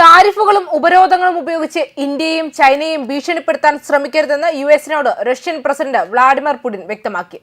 Tá താരിഫുകളും ഉപരോധങ്ങളും ഉപയോഗിച്ച് ഇന്ത്യയും ചൈനയും ഭീഷണിപ്പെടുത്താൻ ശ്രമിക്കരുതെന്ന് യു എസിനോട് റഷ്യൻ പ്രസിഡന്റ് വ്ളാഡിമിർ പുടിൻ വ്യക്തമാക്കി.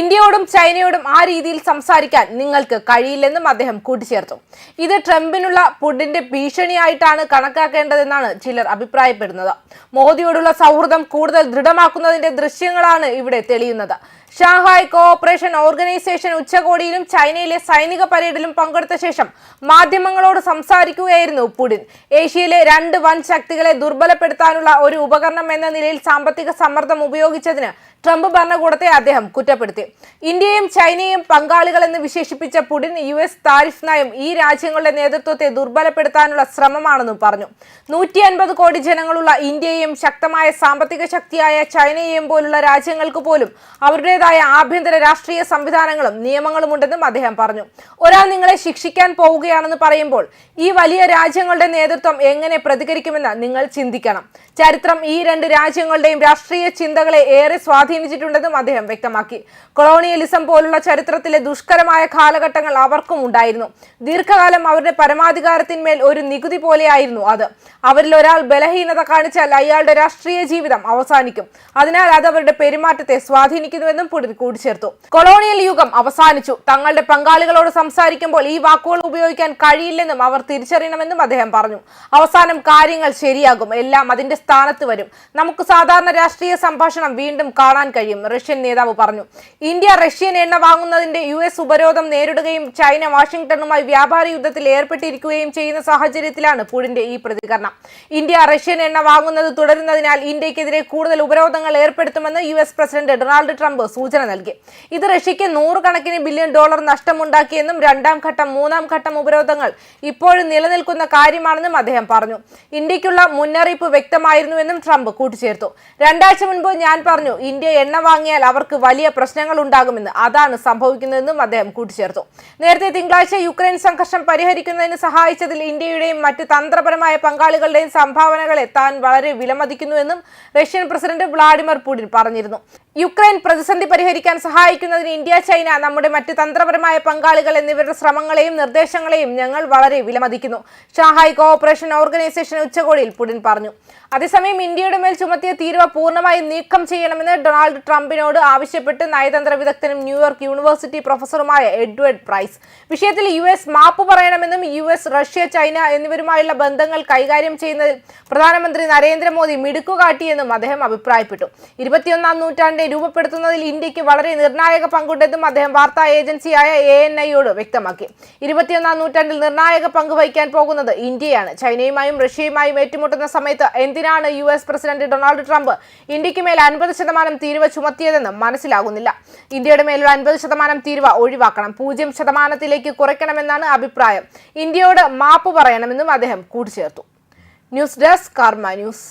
ഇന്ത്യയോടും ചൈനയോടും ആ രീതിയിൽ സംസാരിക്കാൻ നിങ്ങൾക്ക് കഴിയില്ലെന്നും അദ്ദേഹം കൂട്ടിച്ചേർത്തു. ഇത് ട്രംപിനുള്ള പുടിന്റെ ഭീഷണിയായിട്ടാണ് കണക്കാക്കേണ്ടതെന്നാണ് ചിലർ അഭിപ്രായപ്പെടുന്നത്. മോദിയോടുള്ള സൗഹൃദം കൂടുതൽ ദൃഢമാക്കുന്നതിന്റെ ദൃശ്യങ്ങളാണ് ഇവിടെ തെളിയുന്നത്. ഷാങ്ഹായ് കോഓപ്പറേഷൻ ഓർഗനൈസേഷൻ ഉച്ചകോടിയിലും ചൈനയിലെ സൈനിക പരേഡിലും പങ്കെടുത്ത ശേഷം മാധ്യമങ്ങളോട് സംസാരിക്കുകയായിരുന്നു പുടിൻ. ഏഷ്യയിലെ രണ്ട് വൻ ശക്തികളെ ദുർബലപ്പെടുത്താനുള്ള ഒരു ഉപകരണം എന്ന നിലയിൽ സാമ്പത്തിക സമ്മർദ്ദം ഉപയോഗിച്ചതിന് ട്രംപ് ഭരണകൂടത്തെ അദ്ദേഹം കുറ്റപ്പെടുത്തി. ഇന്ത്യയും ചൈനയും പങ്കാളികളെന്ന് വിശേഷിപ്പിച്ച പുടിൻ യു എസ് താരിഫ് നയം ഈ രാജ്യങ്ങളുടെ നേതൃത്വത്തെ ദുർബലപ്പെടുത്താനുള്ള ശ്രമമാണെന്നും പറഞ്ഞു. നൂറ്റി അൻപത് കോടി ജനങ്ങളുള്ള ഇന്ത്യയെയും ശക്തമായ സാമ്പത്തിക ശക്തിയായ ചൈനയെയും പോലുള്ള രാജ്യങ്ങൾക്ക് പോലും അവരുടേതായ ആഭ്യന്തര രാഷ്ട്രീയ സംവിധാനങ്ങളും നിയമങ്ങളും ഉണ്ടെന്നും അദ്ദേഹം പറഞ്ഞു. ഒരാൾ നിങ്ങളെ ശിക്ഷിക്കാൻ പോവുകയാണെന്ന് പറയുമ്പോൾ ഈ വലിയ രാജ്യങ്ങളുടെ നേതൃത്വം എങ്ങനെ പ്രതികരിക്കുമെന്ന് നിങ്ങൾ ചിന്തിക്കണം. ചരിത്രം ഈ രണ്ട് രാജ്യങ്ങളുടെയും രാഷ്ട്രീയ ചിന്തകളെ ഏറെ സ്വാധീനിച്ചിട്ടുണ്ടെന്നും അദ്ദേഹം വ്യക്തമാക്കി. കൊളോണിയലിസം പോലുള്ള ചരിത്രത്തിലെ ദുഷ്കരമായ കാലഘട്ടങ്ങൾ അവർക്കും ഉണ്ടായിരുന്നു. ദീർഘകാലം അവരുടെ പരമാധികാരത്തിന്മേൽ ഒരു നികുതി പോലെയായിരുന്നു അത്. അവരിൽ ഒരാൾ ബലഹീനത കാണിച്ചാൽ അയാളുടെ രാഷ്ട്രീയ ജീവിതം അവസാനിക്കും. അതിനാൽ അത് അവരുടെ പെരുമാറ്റത്തെ സ്വാധീനിക്കുന്നുവെന്നും പുടിൻ കൂട്ടിച്ചേർത്തു കൊളോണിയൽ യുഗം അവസാനിച്ചു. തങ്ങളുടെ പങ്കാളികളോട് സംസാരിക്കുമ്പോൾ ഈ വാക്കുകൾ ഉപയോഗിക്കാൻ കഴിയില്ലെന്നും അവർ തിരിച്ചറിയണമെന്നും അദ്ദേഹം പറഞ്ഞു. അവസാനം കാര്യങ്ങൾ ശരിയാകും. എല്ലാം അതിന്റെ സ്ഥാനത്ത് വരും. നമുക്ക് സാധാരണ രാഷ്ട്രീയ സംഭാഷണം വീണ്ടും കാണാൻ കഴിയും റഷ്യൻ നേതാവ് പറഞ്ഞു. ഇന്ത്യ റഷ്യൻ എണ്ണ വാങ്ങുന്നതിന്റെ യു എസ് ഉപരോധം നേരിടുകയും ചൈന വാഷിംഗ്ടണുമായി വ്യാപാര യുദ്ധത്തിൽ ഏർപ്പെട്ടിരിക്കുകയും ചെയ്യുന്ന സാഹചര്യത്തിലാണ് പുടിന്റെ ഈ പ്രതികരണം. ഇന്ത്യ റഷ്യൻ എണ്ണ വാങ്ങുന്നത് തുടരുന്നതിനാൽ ഇന്ത്യക്കെതിരെ കൂടുതൽ ഉപരോധങ്ങൾ ഏർപ്പെടുത്തുമെന്ന് U S president Donald Trump സൂചന നൽകി. ഇത് റഷ്യയ്ക്ക് നൂറുകണക്കിന് ബില്യൺ ഡോളർ നഷ്ടമുണ്ടാക്കിയെന്നും രണ്ടാം ഘട്ടം മൂന്നാം ഘട്ടം ഉപരോധങ്ങൾ ഇപ്പോഴും നിലനിൽക്കുന്ന കാര്യമാണെന്നും അദ്ദേഹം പറഞ്ഞു. ഇന്ത്യക്കുള്ള മുന്നറിയിപ്പ് വ്യക്തമായിരുന്നുവെന്നും ട്രംപ് കൂട്ടിച്ചേർത്തു. രണ്ടാഴ്ച മുൻപ് ഞാൻ പറഞ്ഞു ഇന്ത്യ എണ്ണ വാങ്ങിയാൽ അവർക്ക് വലിയ പ്രശ്നങ്ങൾ ഉണ്ടാകുമെന്ന്. അതാണ് സംഭവിക്കുന്നതെന്നും അദ്ദേഹം കൂട്ടിച്ചേർത്തു. നേരത്തെ തിങ്കളാഴ്ച യുക്രൈൻ സംഘർഷം പരിഹരിക്കുന്നതിന് സഹായിച്ചതിൽ ഇന്ത്യയുടെയും മറ്റ് തന്ത്രപരമായ പങ്കാളികളുടെയും സംഭാവനകളെ താൻ വളരെ വിലമതിക്കുന്നുവെന്നും റഷ്യൻ പ്രസിഡന്റ് വ്ളാഡിമിർ പുടിൻ പറഞ്ഞിരുന്നു. യുക്രൈൻ പ്രതിസന്ധി പരിഹരിക്കാൻ സഹായിക്കുന്നതിന് ഇന്ത്യ ചൈന നമ്മുടെ മറ്റ് തന്ത്രപരമായ പങ്കാളികൾ എന്നിവരുടെ ശ്രമങ്ങളെയും നിർദ്ദേശങ്ങളെയും ഞങ്ങൾ വളരെ വിലമതിക്കുന്നു. ഷാഹായ് കോഓപ്പറേഷൻ ഓർഗനൈസേഷൻ ഉച്ചകോടിയിൽ പുടിൻ പറഞ്ഞു. അതേസമയം ഇന്ത്യയുടെ മേൽ ചുമത്തിയ തീരുവ പൂർണമായും നീക്കം ചെയ്യണമെന്ന് ഡൊണാൾഡ് ട്രംപിനോട് ആവശ്യപ്പെട്ട് നയതന്ത്ര വിദഗ്ധനും ന്യൂയോർക്ക് യൂണിവേഴ്സിറ്റി പ്രൊഫസറുമായ എഡ്വേർഡ് പ്രൈസ്. വിഷയത്തിൽ യു എസ് മാപ്പ് പറയണമെന്നും യു എസ് റഷ്യ ചൈന എന്നിവരുമായുള്ള ബന്ധങ്ങൾ കൈകാര്യം ചെയ്യുന്നതിൽ പ്രധാനമന്ത്രി നരേന്ദ്രമോദി മിടുക്കുകാട്ടിയെന്നും അദ്ദേഹം അഭിപ്രായപ്പെട്ടു. ഇരുപത്തിയൊന്നാം നൂറ്റാണ്ടിനെ രൂപപ്പെടുത്തുന്നതിൽ ഇന്ത്യയ്ക്ക് വളരെ നിർണായക പങ്കുണ്ടെന്നും അദ്ദേഹം വാർത്താ ഏജൻസിയായ എ എൻ ഐയോട് വ്യക്തമാക്കി. ഇരുപത്തിയൊന്നാം നൂറ്റാണ്ടിൽ നിർണായക പങ്ക് വഹിക്കാൻ പോകുന്നത് ഇന്ത്യയാണ്. ചൈനയുമായും റഷ്യയുമായും ഏറ്റുമുട്ടുന്ന സമയത്ത് എന്തിനാണ് U S president Donald Trump ഇന്ത്യയ്ക്ക് മേൽ അൻപത് ശതമാനം തീരുവ ചുമത്തിയതെന്ന് മനസ്സിലാകുന്നില്ല. ഇന്ത്യയുടെ മേലുള്ള അൻപത് ശതമാനം തീരുവ ഒഴിവാക്കണം. പൂജ്യം ശതമാനത്തിലേക്ക് കുറയ്ക്കണമെന്നാണ് അഭിപ്രായം. ഇന്ത്യയോട് മാപ്പ് പറയണമെന്നും അദ്ദേഹം കൂട്ടിച്ചേർത്തു. News desk Karma news.